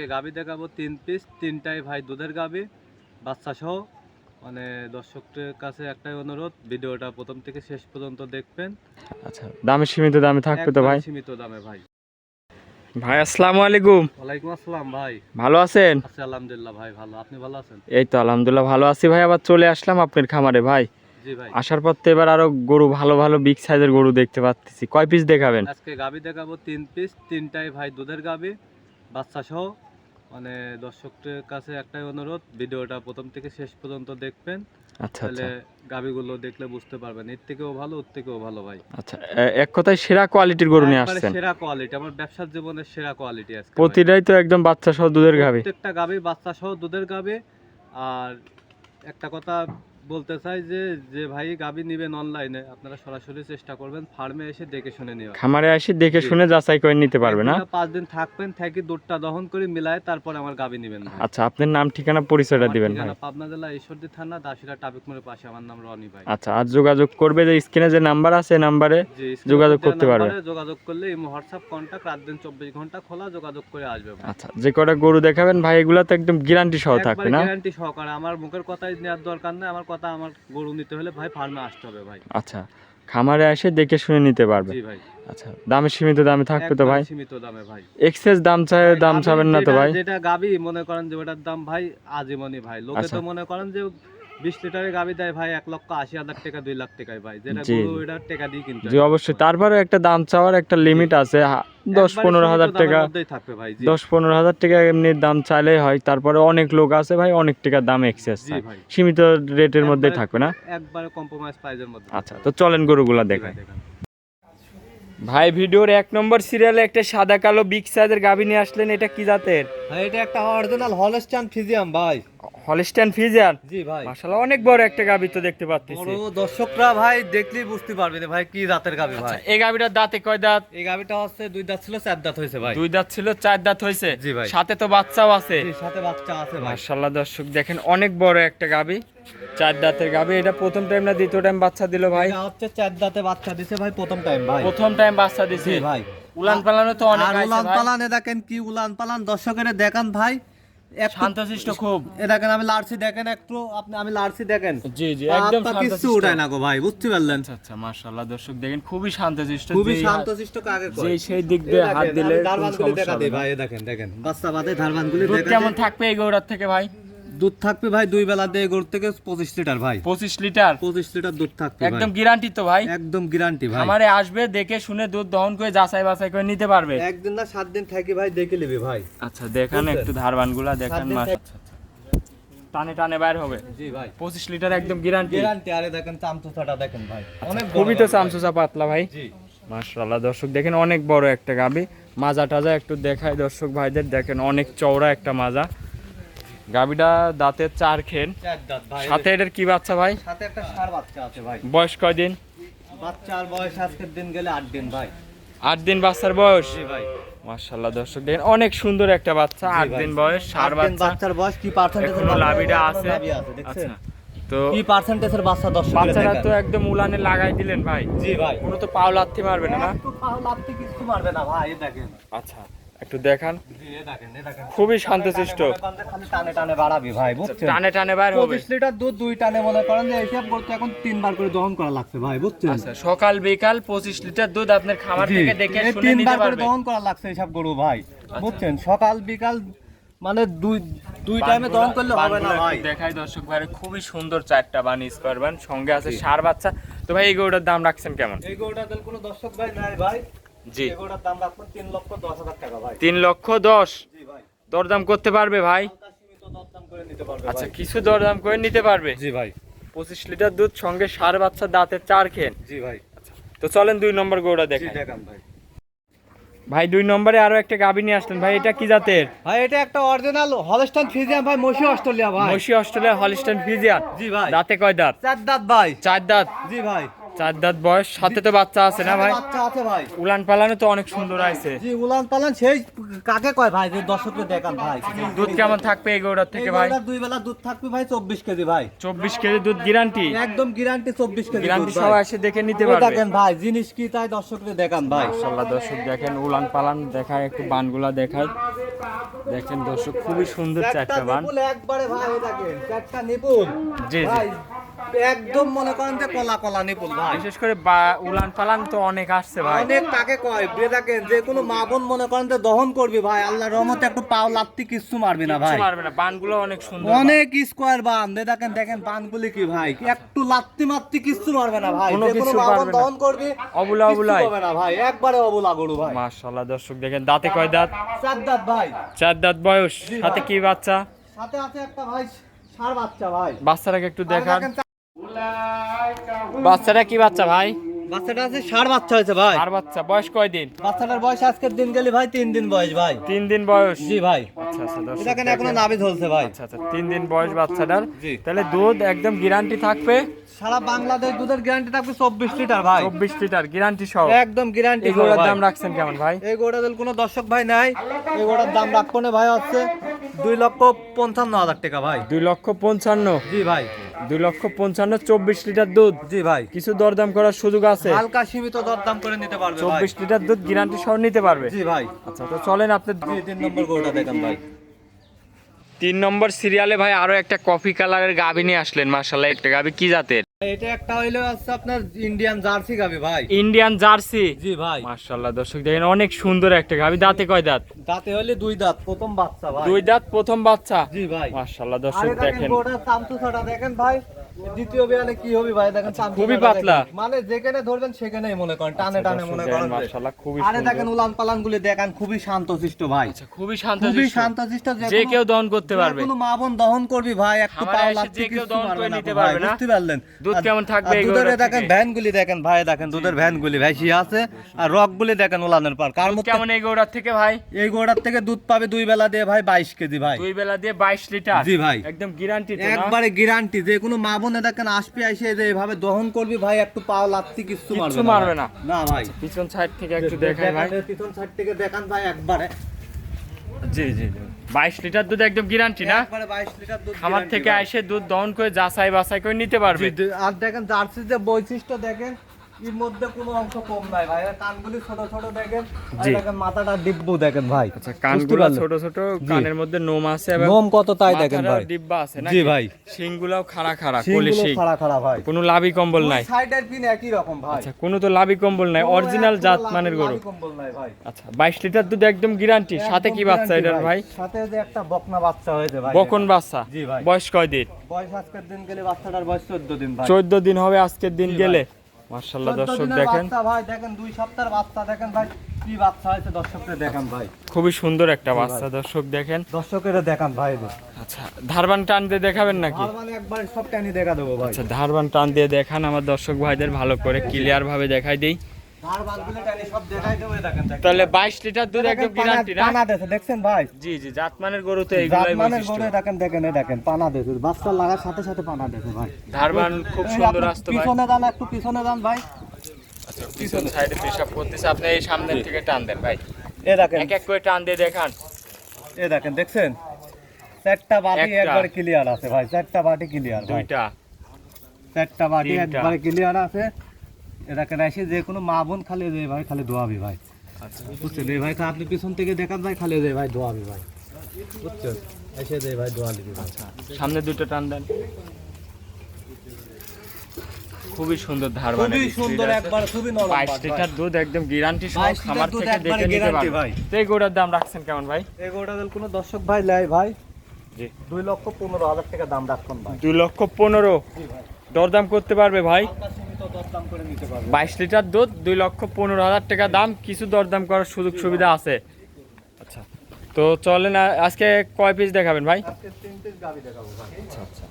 আজকে গাবি দেখাবো তিন পিস তিনটাই ভাই দুধের গাবি বাচ্চা সহ। মানে দর্শকদের কাছে একটাই অনুরোধ ভিডিওটা প্রথম থেকে শেষ পর্যন্ত দেখবেন। আচ্ছা দামে সীমিত দামে থাকবে তো ভাই? সীমিত দামে ভাই। ভাই আসসালামু আলাইকুম। ওয়ালাইকুম আসসালাম ভাই। ভালো আছেন? আছি আলহামদুলিল্লাহ ভাই ভালো। আপনি ভালো আছেন? এই তো আলহামদুলিল্লাহ ভালো আছি ভাই। আবার চলে আসলাম আপনার খামারে ভাই। জি ভাই। আসার পর তো এবার আরও গরু ভালো ভালো বিগ সাইজের গরু দেখতে পাচ্ছি কয় পিস দেখাবেন? আজকে গাবি দেখাবো তিন পিস তিনটাই ভাই দুধের গাবি বাচ্চা সহ। মানে দর্শকদের কাছে একটাই অনুরোধ ভিডিওটা প্রথম থেকে শেষ পর্যন্ত দেখবেন। আচ্ছা তাহলে আচ্ছা গাবিগুলো দেখলে বুঝতে পারবেন এর থেকেও ভালো ওর থেকেও ভালো ভাই। আচ্ছা এক কথায় সেরা কোয়ালিটির গরু নিয়ে আসছেন। সেরা কোয়ালিটি আমার ব্যবসার জীবনের সেরা কোয়ালিটি আছে প্রতিটাই তো একদম বাচ্চা সহ দুধের গাবে। প্রত্যেকটা গাবি বাচ্চা সহ দুধের গাবি। আর একটা কথা বলতে চাই যে যে ভাই গাবি নেবেন অনলাইনে আপনারা সরাসরি চেষ্টা করবেন ফার্মে এসে দেখে শুনে নেওয়া খামারে এসে দেখে শুনে যাচাই করে নিতে পারবে না? পাঁচ দিন থাকবেন থাকি দুধটা দহন করে মিলায় তারপরে আমার গাবি নেবেন আচ্ছা আপনার নাম ঠিকানা পরিচয়টা দিবেন ভাই। পাবনা জেলা ঈশ্বরদী থানা দাসিরা টাবিক মোড়ের পাশে। আমার নাম রনি ভাই। আচ্ছা আর যোগাযোগ করবে যে স্ক্রিনে যে নাম্বার আছে নাম্বারে যোগাযোগ করতে পারবে। যোগাযোগ করলে এই হোয়াটসঅ্যাপ কন্টাক্ট রাত দিন চব্বিশ ঘণ্টা খোলা যোগাযোগ করে আসবে আচ্ছা যে কটা গরু দেখাবেন ভাই এগুলা তো একদম গ্যারান্টি সহ থাকবে না? গ্যারান্টি সহকারে। আমার মুখের কথাই নেওয়ার দরকার নেই আমার কথা আমার গরু নিতে হলে ভাই ফার্মে আসতে হবে ভাই। আচ্ছা খামারে এসে দেখে শুনে নিতে পারবে। জি ভাই। আচ্ছা দামে সীমিত দামে থাকবে তো ভাই? সীমিত দামে ভাই। এক্সেস দাম চাই দাম চাবেন না তো ভাই? যেটা গাবি মনে করেন যে ওটার দাম ভাই আজীবনই ভাই। লোকে আচ্ছা। তো মনে করেন যে বিশ লিটারের গাবি দেয় ভাই এক লক্ষ আশি হাজার টাকা দুই লাখ টাকায় ভাই। যেটা জি, গরু এটার টাকা দিয়ে কিনতে জি হয়। অবশ্যই। তারপরে একটা দাম চাওয়ার একটা লিমিট আছে হা- দশ একবারে পনেরো সীমিত হাজার দামের টাকা। মধ্যেই থাকবে ভাই জি। দশ পনেরো হাজার টাকা এমনি দাম চাইলেই হয়। তারপরে অনেক লোক আছে ভাই অনেক টাকা দাম এক্সেস জি ভাই। সীমিত রেটের একবারে- থাকবে না? একবারে কম্প্রোমাইজ প্রাইজের মধ্যে আচ্ছা তো চলেন গরুগুলা দেখায় দেখাই। ভাই, ভিডিওর এক নম্বর সিরিয়ালে একটা সাদা কালো বিগ সাইজের গাভী নিয়ে আসলেন এটা কি জাতের? ভাই এটা একটা অরিজিনাল হলস্টাইন ফিজিয়াম ভাই। হলিস্টান ফিজার জি ভাই। মাশাআল্লাহ অনেক বড় একটা গাভী তো দেখতে পাচ্ছি বড় দর্শকরা ভাই দেখলেই বুঝতে পারবে যে ভাই কি জাতের গাবি ভাই। এই গাভীটার দাঁতে কয় দাঁত? এই গাবিটা হচ্ছে দুই দাঁত ছিল চার দাঁত হয়েছে ভাই। দুই দাঁত ছিল চার দাঁত হয়েছে? জি ভাই। সাথে তো বাচ্চাও আছে। জি, সাথে বাচ্চা আছে ভাই। মাশাআল্লাহ দর্শক দেখেন অনেক বড় একটা গাভী। চার দাঁতের গাভী এটা প্রথম টাইম না দ্বিতীয় টাইম বাচ্চা দিল ভাই। এটা হচ্ছে চার দাঁতে বাচ্চা দিছে ভাই প্রথম টাইম ভাই। প্রথম টাইম বাচ্চা দিছে। ভাই। উলান পালানো তো অনেক আইছে উলান পালান দেখেন কি উলান পালান। দর্শকের দেখান ভাই শান্তশিষ্ট খুব। এ দেখেন আমি দেখেন একটু। আপনি আমি দেখেন। জি জি একদম পা উঠায় না গো ভাই বুঝতে পারলেন? আচ্ছা আচ্ছা মাশাআল্লাহ। দর্শক দেখেন খুবই শান্তশিষ্ট। খুবই শান্তশিষ্ট কাকে কয়? সেই দিক দিয়ে হাত দিলে ধারবানগুলি দেখা ভাই দেখেন দেখেন। বাচ্চা বাদে ধারবানগুলি দেখা কেমন থাকবে এই গৌড়ার থেকে ভাই? দুধ থাকবে ভাই দুই বেলা দিয়ে গরুর থেকে পঁচিশ লিটার ভাই। পঁচিশ লিটার? পঁচিশ লিটার দুধ থাকবে একদম গ্যারান্টি তো ভাই। একদম গ্যারান্টি ভাই। আমারে আসবে দেখে শুনে দুধ দহন করে যাচাই বাছাই করে নিতে পারবে। একদিন না সাত দিন থাকি ভাই দেখে নিবি ভাই। আচ্ছা দেখান? একটু ধারবানগুলা দেখান আচ্ছা, আচ্ছা। টানে টানে বাইর হবে। জি ভাই। পঁচিশ লিটার একদম গ্যারান্টি গ্যারান্টি আরে দেখেন চামচুচাটা দেখেন ভাই। অনেক বড় খুবই তো। চামচুচা পাতলা ভাই। জি। দর্শক দেখেন অনেক বড় একটা গাবি। মাজা টাজা একটু দেখায় দর্শক ভাইদের দেখেন অনেক চওড়া একটা মাজা। গাবিটা দাঁতের চার খেন। সাথে এটার কি বাচ্চা ভাই? সাথে একটা সার বাচ্চা আছে ভাই। বয়স কয়দিন? বাচ্চার বয়স আজকের দিন গেলে আট দিন ভাই। আট দিন বাচ্চার বয়স? ভাই। মাশাআল্লাহ দর্শক দেখেন অনেক সুন্দর একটা বাচ্চা আট। দিন বয়স সার বাচ্চা। বাচ্চার বয়স কি পার্সেন্টেজের লাভিটা আছে। আচ্ছা তো কি পার্সেন্টেজের বাচ্চা দর্শক? বাচ্চারা তো একদম উলানে লাগাই দিলেন ভাই। জি ভাই। কোনো তো পাও লাথি মারবে না না? পাও লাপতে কিছু মারবে না ভাই দেখেন। আচ্ছা। একটু দেখান। খুবই শান্তশিষ্ট। খালি টানে টানে বাড়াবি ভাই বুঝছেন টানে টানে বাইর হবে। লিটার দুধ দুই টানে মনে করেন যে এইসব করতে এখন তিনবার করে দহন করা লাগছে ভাই বুঝছেন? আচ্ছা সকাল বিকাল পঁচিশ লিটার দুধ আপনার খামার থেকে দেখে শুনে নিতে তিনবার করে দহন করা লাগছে এইসব গরু ভাই বুঝছেন? সকাল বিকাল মানে দুই দুই টাইমে দহন করলে হবে না ভাই। দেখাই দর্শক ভাই খুবই সুন্দর চারটা বান স্কোয়ার বান সঙ্গে আছে সার বাচ্চা। তো ভাই এই গরুটার দাম রাখছেন কেমন? এই গরুটার দাম কোনো দর্শক ভাই নাই ভাই। জি। এই দাম রাখবেন তিন লক্ষ দশ হাজার টাকা ভাই। তিন লক্ষ দশ? জি ভাই। দরদাম করতে পারবে ভাই? আচ্ছা কিছু দরদাম করে নিতে পারবে? জি ভাই। পঁচিশ লিটার দুধ সঙ্গে সার বাচ্চা দাঁতের চার খেন। জি ভাই। তো চলেন দুই নম্বর গরুটা দেখেন ভাই। ভাই দুই নম্বরে আরও একটা গাবি নিয়ে আসলেন। ভাই এটা কি জাতের? ভাই এটা একটা অরিজিনাল হলস্টাইন ফিজিয়াম ভাই মসি অস্ট্রেলিয়া ভাই। মসি অস্ট্রেলিয়া হলিস্টান ফিজিয়ান জি ভাই। দাঁতে কয় দাঁত? চার দাঁত ভাই। চার দাঁত? জি ভাই। চার দাঁত বয়স সাথে তো বাচ্চা আছে না ভাই? বাচ্চা আছে ভাই। উলান পালানো তো অনেক সুন্দর আছে জি উলান পালান সেই কাকে কয় ভাই? যে দর্শককে দেখান ভাই। দুধ কেমন থাকবে এই এই থেকে ভাই? দুই বেলা দুধ থাকবে ভাই চব্বিশ কেজি ভাই। চব্বিশ কেজি দুধ গ্যারান্টি একদম গ্যারান্টি চব্বিশ কেজি গ্যারান্টি সবাই এসে দেখে নিতে পারবে। দেখেন ভাই জিনিস কি তাই দর্শককে দেখান ভাই। মাশাআল্লাহ দর্শক দেখেন উলান পালান দেখায় একটু বানগুলা দেখায়। দেখেন দর্শক খুবই সুন্দর চারটা বান। একবারে ভাই দেখেন চারটা নিপুল জি, জি। একদম মনে করেন যে কলা কলা নিপুল ভাই। বিশেষ করে উলান পালান তো অনেক আসছে ভাই। অনেক তাকে কয় বে দেখেন যে কোনো মা বোন মনে করেন যে দহন করবি ভাই আল্লাহর রহমতে একটু পাও লাত্তি কিচ্ছু মারবি না ভাই। মারবে না বানগুলো অনেক সুন্দর অনেক স্কোয়ার বান দেখেন দেখেন বানগুলি কি ভাই একটু লাত্তি মাত্তি কিচ্ছু মারবে না ভাই। কোনো কিছু মা বোন পারবে না। দহন করবি অবুলা অবুলাই। হবে না ভাই একবারে অবুলা গরু ভাই। মাশাআল্লাহ দর্শক দেখেন দাঁতে কয় দাঁত? চার দাঁত ভাই। চার দাঁত বয়স সাথে কি বাচ্চা? সাথে আছে একটা ভাই সার বাচ্চা ভাই। বাচ্চাটাকে একটু দেখান বাচ্চাটা কি বাচ্চা ভাই? বাচ্চাটা আছে সার বাচ্চা হয়েছে ভাই। আর বাচ্চা বয়স কয় দিন বাচ্চাটার বয়স আজকের দিন গেলে ভাই তিন দিন বয়স ভাই। তিন দিন বয়স? জি ভাই। আচ্ছা আচ্ছা দেখেন। এখনও নাভি ঝলছে ভাই? আচ্ছা আচ্ছা তিন দিন বয়স বাচ্চাটার। তাহলে দুধ একদম গ্যারান্টি থাকবে? সারা বাংলাদেশ দুধের গ্যারান্টি থাকবে চব্বিশ লিটার ভাই। চব্বিশ লিটার গ্যারান্টি সহ। একদম গ্যারান্টি এই গরুর দাম রাখছেন কেমন ভাই? এই কোনো দর্শক ভাই নাই। এই গোড়ার দাম রাখব না ভাই হচ্ছে দুই লক্ষ পঞ্চান্ন হাজার টাকা ভাই। দুই লক্ষ পঞ্চান্ন। জি ভাই। দুই লক্ষ পঞ্চান্ন চব্বিশ লিটার দুধ। জি ভাই। কিছু দরদাম করার সুযোগ আছে? হালকা সীমিত দরদাম করে নিতে পারবে চব্বিশ লিটার দুধ গ্যারান্টি সহ নিতে পারবে? জি ভাই। আচ্ছা তো চলেন আপনি তিন নম্বর গরুটা দেখেন ভাই। তিন নম্বর সিরিয়ালে ভাই আরও একটা কফি কালারের গাভি নিয়ে আসলেন মার্শাল্লাহ একটা গাভি কি জাতের? এটা একটা হইল হচ্ছে আপনার ইন্ডিয়ান জার্সি গাবি ভাই। ইন্ডিয়ান জার্সি জি ভাই। মার্শাল্লাহ দর্শক দেখেন অনেক সুন্দর একটা গাভি দাঁতে কয় দাঁত? দাঁতে হলে দুই দাঁত প্রথম বাচ্চা ভাই। দুই দাঁত প্রথম বাচ্চা? জি ভাই। মার্শাল্লাহ দর্শক দেখেন। দেখেন গরুটার দেখেন ভাই। দ্বিতীয় বিয়ালে কি হবে ভাই? দেখেন খুবই পাতলা। মানে যেখানে ধরবেন সেখানেই মনে করেন টানে টানে মনে করেন যে। মার্শাল্লাহ খুবই আরে দেখেন উলান পালান গুলি দেখেন খুবই শান্তশিষ্ট ভাই। আচ্ছা খুবই খুবই শান্তশিষ্ট যে কেউ দহন করতে পারবে। কোনো মা বোন দহন করবি ভাই একটু পাও কেউ দহন করে নিতে পারবে না? বুঝতে পারলেন? দুধ কেমন থাকবে দুধের দেখেন ভ্যান গুলি দেখেন ভাই দেখেন দুধের ভ্যান গুলি ভাই আছে। আর রক গুলি দেখেন উলানের পার। কার মধ্যে কেমন এই গৌড়ার থেকে ভাই? এই গোড়ার থেকে দুধ পাবে দুই বেলা দিয়ে ভাই বাইশ কেজি ভাই। দুই বেলা দিয়ে বাইশ লিটার। জি ভাই। একদম গ্যারান্টি একবারে গ্যারান্টি যে কোনো মা বোনে দেখেন আসবি আইসে যে এভাবে দহন করবি ভাই একটু পাও কিছু মারবে মারবে না। না ভাই। পিছন সাইড থেকে একটু দেখাই ভাই। পিছন সাইড থেকে দেখান ভাই একবারে। জি জি বাইশ লিটার দুধ একদম গ্যারান্টি না? একবারে 22 লিটার দুধ খামার থেকে আইসে দুধ দহন করে যাচাই বাছাই করে নিতে পারবে। আর দেখেন জার্সির যে বৈশিষ্ট্য দেখেন এর মধ্যে কোনো অংশ কম নাই ভাই। কানগুলি ছোট ছোট দেখেন দেখেন মাথাটা ডিব্বু দেখেন ভাই। আচ্ছা কানগুলো ছোট ছোট কানের মধ্যে নোম আছে এবং নোম কত তাই দেখেন ভাই। ডিব্বা আছে না জি ভাই। শিংগুলাও খাড়া খাড়া কলি শিং। খাড়া খাড়া ভাই। কোনো লাভি কম্বল নাই? সাইডের পিন একই রকম ভাই। আচ্ছা কোনো তো লাভি কম্বল নাই অরিজিনাল জাত মানের গরু। কম্বল নাই ভাই। আচ্ছা বাইশ লিটার দুধ একদম গ্যারান্টি সাথে কি বাচ্চা এটার ভাই। সাথে যে একটা বকনা বাচ্চা হয়েছে ভাই। বকন বাচ্চা? জি ভাই। বয়স কয় দিন? বয়স আজকের দিন গেলে বাচ্চাটার বয়স 14 দিন ভাই। চোদ্দ দিন হবে আজকের দিন গেলে? মার্শাল্লাহ 14 দর্শক দেখেন। ভাই দেখেন দুই সপ্তাহের বাচ্চা দেখেন ভাই কি বাচ্চা হয়েছে দর্শকদের দেখান ভাই। খুবই সুন্দর একটা বাচ্চা দর্শক দেখেন। দর্শকেরা দেখান ভাই। আচ্ছা ধারবান টান দিয়ে দেখাবেন নাকি? একবার সব টানি দেখা দেবো ভাই। আচ্ছা ধারবান টান দিয়ে দেখান আমার দর্শক ভাইদের ভালো করে ক্লিয়ার ভাবে দেখাই দেই। তাহলে লিটার দুধ একদম গ্যারান্টি না? পানা- দেছে দেখছেন ভাই? জি জি জাতমানের গরু তো এইগুলাই জাতমানের গরু দেখেন দেখেন এই দেখেন পানা দেছে বাচ্চা লাগার সাথে সাথে পানা দেছে ভাই। ধারবান খুব সুন্দর আসতো ভাই। পিছনে দান একটু পিছনে দান ভাই। আচ্ছা পিছন সাইডে পেশাব করতেছে আপনি এই সামনের থেকে টান দেন ভাই। এ দেখেন। এক এক করে টান দিয়ে দেখান। এ দেখেন দেখছেন? চারটা বাটি একটা। ক্লিয়ার আছে ভাই। চারটা বাটি ক্লিয়ার দুইটা। চারটা বাটি। ক্লিয়ার আছে। এ দেখেন যে কোনো মা বোন খালি যে ভাই খালি ধোয়াবি ভাই। আচ্ছা। বুঝছেন? এই ভাই আপনি পিছন থেকে দেখান ভাই খালি যে ভাই ধোয়াবি ভাই। বুঝছেন? এসে যে ভাই ধোয়া দিবি। ভাই সামনে দুটো টান দেন। খুবই সুন্দর ধারবান খুবই সুন্দর একবার খুবই নরম বাইশ পাট ভাই। লিটার দুধ একদম গ্যারান্টি সহ খামার থেকে দেখে নিতে পারবেন। এই গরুটার দাম রাখছেন কেমন ভাই? এই দিল কোনো দর্শক ভাই লাই ভাই। জি। দুই লক্ষ পনেরো হাজার টাকা দাম রাখুন ভাই। দুই লক্ষ পনেরো। জি ভাই। দরদাম করতে পারবে ভাই? বাইশ লিটার দুধ দুই লক্ষ পনেরো হাজার টাকা দাম কিছু দরদাম করার সুযোগ সুবিধা আছে। আচ্ছা। তো চলেন আজকে কয় পিস দেখাবেন ভাই। আচ্ছা আচ্ছা।